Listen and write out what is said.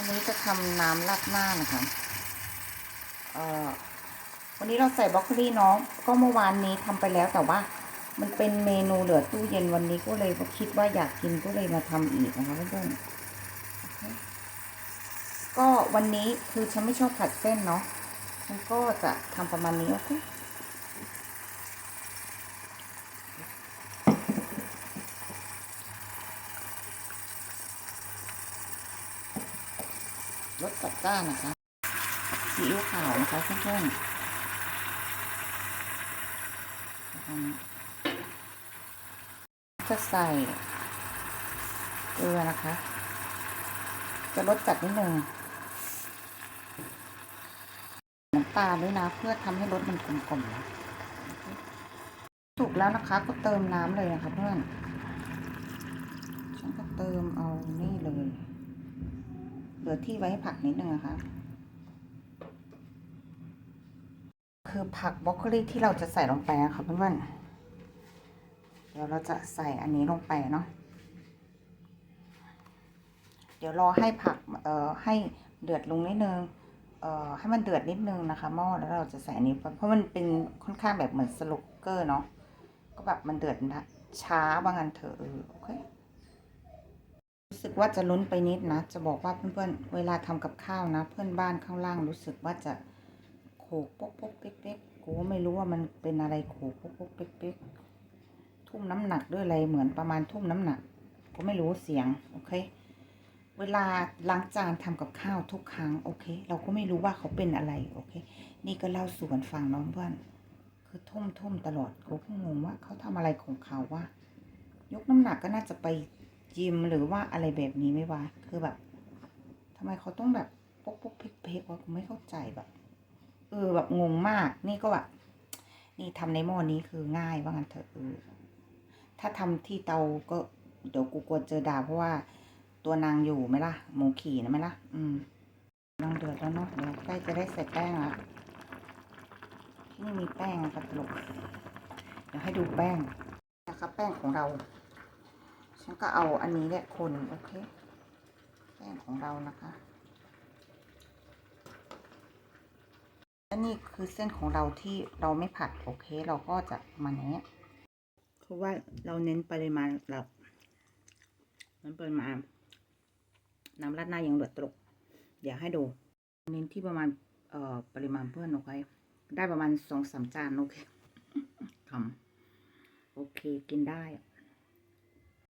วันนี้จะทำน้ำราดหน้านะคะเอ่อวันนี้เราใส่บรอกโคลีเนาะก็เมื่อวานนี้ทำไปแล้วแต่ว่า มันเป็นเมนูเหลือตู้เย็นวันนี้ก็เลยก็คิดว่าอยากกินก็เลยมาทำอีกนะคะเพื่อนๆก็วันนี้คือฉันไม่ชอบผัดเส้นเนาะฉันก็จะทำประมาณนี้โอเค รสจัดจ้านนะคะซีอิ๊วขาวนะคะเพื่อนๆจะใส่เกลือนะคะ จะลดจัดนิดนึงน้ำตาลด้วยนะเพื่อทำให้รสมันกลมๆนะถูกแล้วนะคะ ก็เติมน้ำเลยนะคะเพื่อน ฉันก็เติมเอานี่เลย ลือที่ไว้ให้ผักนิดนึงนะคะ คือผักบรอกโคลีที่เราจะใส่ลงไปนะคะเพื่อนๆเดี๋ยวเราจะใส่อันนี้ลงไปเนาะเดี๋ยวรอให้ผักเอ่อให้เดือดลงนิดนึงเอ่อให้มันเดือดนิดนึงนะคะหม้อแล้วเราจะใส่อันนี้ไปเพราะมันเป็นค่อนข้างแบบเหมือนสโลกเกอร์เนาะก็แบบมันเดือดนะช้าว่างอันเถอะโอเค รู้สึกว่าจะล้นไปนิดนะ จะบอกว่าเพื่อนๆ เวลาทำกับข้าวนะ เพื่อนบ้านข้างล่างรู้สึกว่าจะโขกปกปกเป๊กเป๊กกูไม่รู้ว่ามันเป็นอะไรโขกปกปกเป๊กเป๊กทุ่มน้ำหนักด้วยอะไรเหมือนประมาณทุ่มน้ำหนักก็ไม่รู้เสียงโอเค เวลาล้างจานทำกับข้าวทุกครั้งโอเค เราก็ไม่รู้ว่าเขาเป็นอะไรโอเค นี่ก็เล่าสู่กันฟังน้องเพื่อนคือทุ่มทุ่มตลอดกูก็งงว่าเขาทำอะไรของเขาว่ายกน้ำหนักก็น่าจะไป ยิมหรือว่าอะไรแบบนี้ไม่วะคือแบบทำไมเขาต้องแบบปกปกเพกเพกวะกูไม่เข้าใจแบบเออแบบงงมาก นี่ก็แบบนี่ทำในหม้อนี้คือง่ายว่างั้นเถอะเออถ้าทำที่เตาก็เดี๋ยวกูกลัวเจอด่าเพราะว่าตัวนางอยู่ไหมล่ะหมูขี่นะไหมล่ะ อืมนางเดือดแล้วเนาะเดี๋ยวใกล้จะได้ใส่แป้งละที่นี่มีแป้งนะครับตลกเดี๋ยวให้ดูแป้งนะครับแป้งของเรา ฉันก็เอาอันนี้แหละคนโอเคแป้งของเรานะคะและนี่คือเส้นของเราที่เราไม่ผัดโอเค เราก็จะมาเนี้ยคือว่าเราเน้นปริมาณเราเน้นปริมาณน้ำราดหน้ายังเหลือตกเดี๋ยวให้ดู เน้นที่ประมาณเอ่อปริมาณเพื่อนโอเคได้ประมาณสองสามจานโอเคทำโอเคกินได้